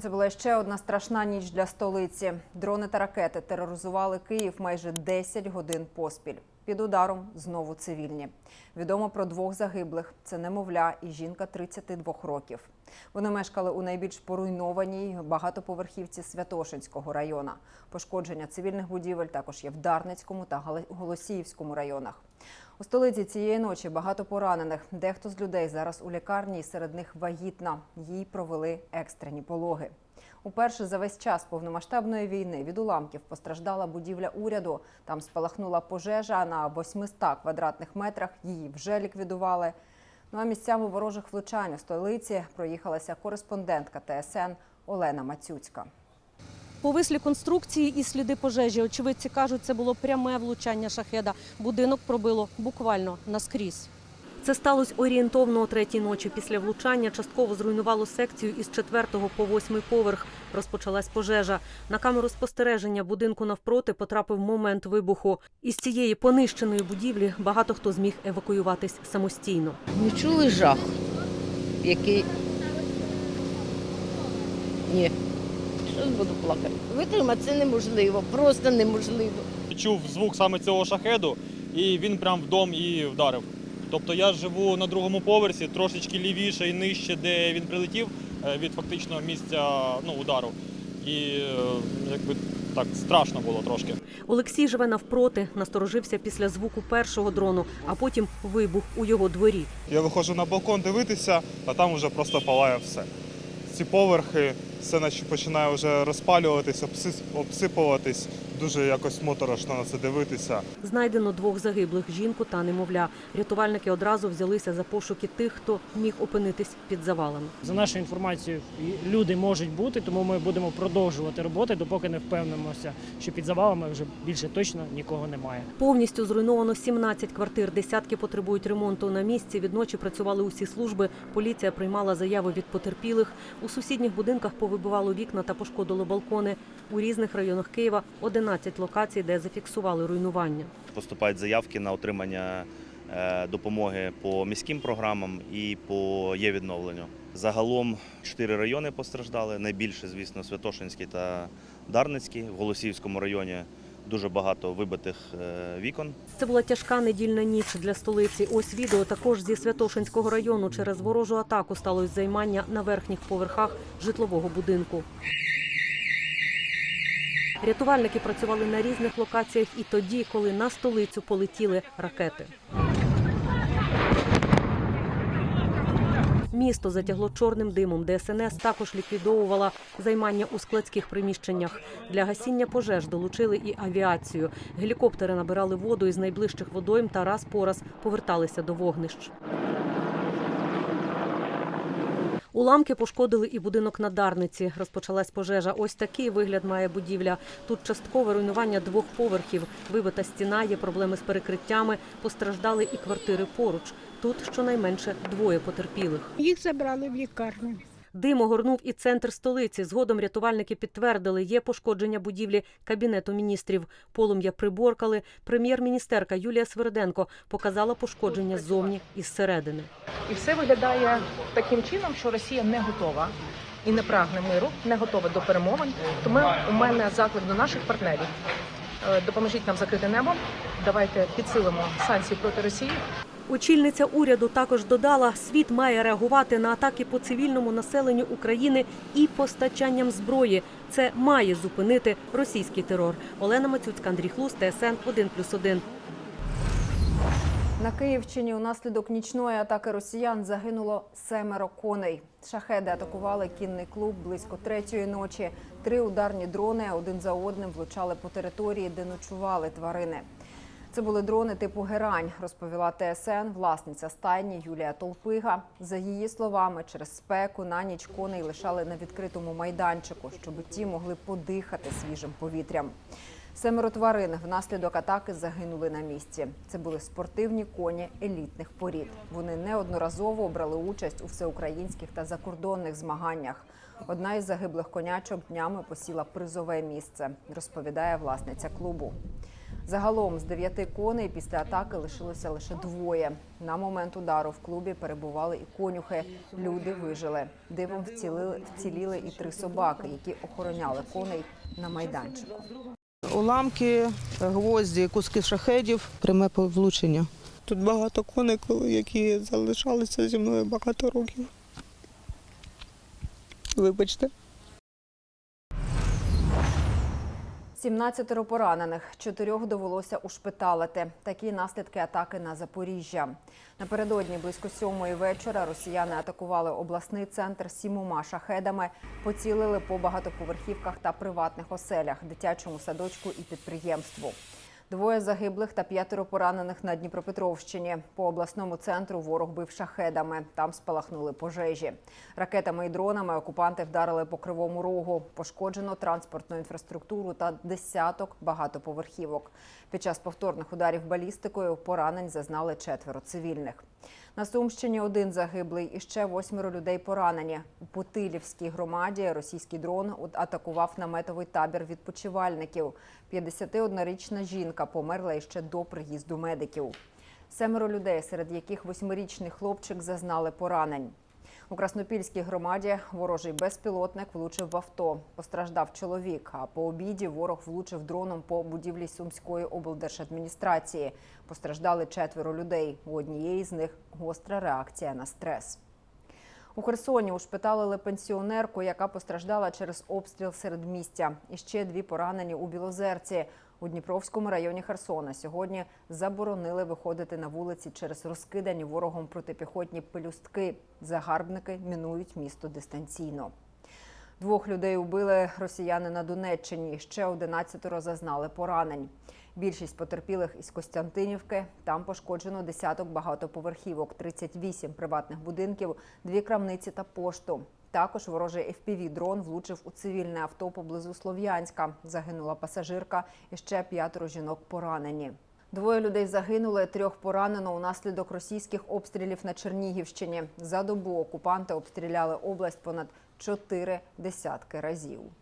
Це була ще одна страшна ніч для столиці. Дрони та ракети тероризували Київ майже 10 годин поспіль. Під ударом знову цивільні. Відомо про двох загиблих. Це немовля і жінка 32 років. Вони мешкали у найбільш поруйнованій багатоповерхівці Святошинського району. Пошкодження цивільних будівель також є в Дарницькому та Голосіївському районах. У столиці цієї ночі багато поранених. Дехто з людей зараз у лікарні, і серед них вагітна. Їй провели екстрені пологи. Уперше за весь час повномасштабної війни від уламків постраждала будівля уряду. Там спалахнула пожежа на 800 квадратних метрах. Її вже ліквідували. Ну а місцями ворожих влучань у столиці проїхалася кореспондентка ТСН Олена Мацюцька. Повислі конструкції і сліди пожежі. Очевидці кажуть, це було пряме влучання шахеда. Будинок пробило буквально наскрізь. Це сталося орієнтовно о третій ночі. Після влучання частково зруйнувало секцію із четвертого по восьмий поверх. Розпочалась пожежа. На камеру спостереження будинку навпроти потрапив момент вибуху. Із цієї понищеної будівлі багато хто зміг евакуюватись самостійно. Ми чули жах, який. Ні. Щось буду плакати. Витримати це неможливо, просто неможливо. чув звук саме цього шахеду, і він прям в дом і вдарив. Тобто я живу на другому поверсі, трошечки лівіше і нижче, де він прилетів е, від фактичного місця ну, удару. І е, якби так страшно було трошки. Олексій живе навпроти, насторожився після звуку першого дрону, а потім вибух у його дворі. Я виходжу на балкон дивитися, а там вже просто палає все. Ці поверхи, все наче починає вже розпалюватись, обсипуватись. Дуже якось моторошно на це дивитися. Знайдено двох загиблих жінку та немовля. Рятувальники одразу взялися за пошуки тих, хто міг опинитись під завалами. За нашою інформацією, люди можуть бути, тому ми будемо продовжувати роботи, допоки не впевнимося, що під завалами вже більше точно нікого немає. Повністю зруйновано 17 квартир. Десятки потребують ремонту на місці. Відночі працювали усі служби. Поліція приймала заяви від потерпілих. У сусідніх будинках повибивало вікна та пошкодило балкони. У різних районах Києва 11 локацій, де зафіксували руйнування. Поступають заявки на отримання е, допомоги по міським програмам і по є відновленню. Загалом чотири райони постраждали. Найбільше, звісно, Святошинський та Дарницький. В Голосіївському районі дуже багато вибитих е, вікон. Це була тяжка недільна ніч для столиці. Ось відео також зі Святошинського району. Через ворожу атаку сталося займання на верхніх поверхах житлового будинку. Рятувальники працювали на різних локаціях і тоді, коли на столицю полетіли ракети. Місто затягло чорним димом. ДСНС також ліквідовувала займання у складських приміщеннях. Для гасіння пожеж долучили і авіацію. Гелікоптери набирали воду із найближчих водойм та раз по раз поверталися до вогнищ. Уламки пошкодили і будинок на Дарниці. Розпочалась пожежа. Ось такий вигляд має будівля. Тут часткове руйнування двох поверхів. Вибита стіна, є проблеми з перекриттями. Постраждали і квартири поруч. Тут щонайменше двоє потерпілих. Їх забрали в лікарню. Дим огорнув і центр столиці. Згодом рятувальники підтвердили, є пошкодження будівлі кабінету міністрів. Полум'я приборкали. Прем'єр-міністерка Юлія Сверденко показала пошкодження ззовні і зсередини. І все виглядає таким чином, що Росія не готова і не прагне миру, не готова до перемовин. Тому у мене заклик до наших партнерів. Е, Допоможіть нам закрити небо. Давайте підсилимо санкції проти Росії. Очільниця уряду також додала, світ має реагувати на атаки по цивільному населенню України і постачанням зброї. Це має зупинити російський терор. Олена Мацюцька, Андрій Хлус, ТСН 1+,1. На Київщині унаслідок нічної атаки росіян загинуло семеро коней. Шахеди атакували кінний клуб близько третьої ночі. Три ударні дрони один за одним влучали по території, де ночували тварини. Це були дрони типу Герань, розповіла ТСН, власниця стайні Юлія Толпига. За її словами, через спеку на ніч коней лишали на відкритому майданчику, щоб ті могли подихати свіжим повітрям. Семеро тварин внаслідок атаки загинули на місці. Це були спортивні коні елітних порід. Вони неодноразово брали участь у всеукраїнських та закордонних змаганнях. Одна із загиблих конячок днями посіла призове місце, розповідає власниця клубу. Загалом з дев'яти коней після атаки лишилося лише двоє. На момент удару в клубі перебували і конюхи. Люди вижили. Дивом вцілили, вціліли і три собаки, які охороняли коней на майданчику. Уламки, гвозді, куски шахедів, пряме влучення. Тут багато коней, коли- які залишалися зі мною багато років. Вибачте. 17 поранених, чотирьох довелося ушпиталити. Такі наслідки атаки на Запоріжжя. Напередодні близько сьомої вечора росіяни атакували обласний центр сімома шахедами, поцілили по багатоповерхівках та приватних оселях, дитячому садочку і підприємству. Двоє загиблих та п'ятеро поранених на Дніпропетровщині. По обласному центру ворог бив шахедами. Там спалахнули пожежі. Ракетами і дронами окупанти вдарили по кривому рогу. Пошкоджено транспортну інфраструктуру та десяток багатоповерхівок. Під час повторних ударів балістикою поранень зазнали четверо цивільних. На Сумщині один загиблий і ще восьмеро людей поранені. У Путилівській громаді російський дрон атакував наметовий табір відпочивальників. 51-річна жінка померла іще до приїзду медиків. Семеро людей, серед яких восьмирічний хлопчик зазнали поранень. У Краснопільській громаді ворожий безпілотник влучив в авто. Постраждав чоловік. А по обіді ворог влучив дроном по будівлі Сумської облдержадміністрації. Постраждали четверо людей. У однієї з них гостра реакція на стрес. У Херсоні ушпиталили пенсіонерку, яка постраждала через обстріл середмістя. І ще дві поранені у Білозерці. У Дніпровському районі Херсона сьогодні заборонили виходити на вулиці через розкидані ворогом протипіхотні пелюстки. Загарбники мінують місто дистанційно. Двох людей убили росіяни на Донеччині. Ще 11 зазнали поранень. Більшість потерпілих із Костянтинівки. Там пошкоджено десяток багатоповерхівок, 38 приватних будинків, дві крамниці та пошту. Також ворожий FPV-дрон влучив у цивільне авто поблизу Слов'янська. Загинула пасажирка і ще п'ятеро жінок поранені. Двоє людей загинули, трьох поранено унаслідок російських обстрілів на Чернігівщині. За добу окупанти обстріляли область понад чотири десятки разів.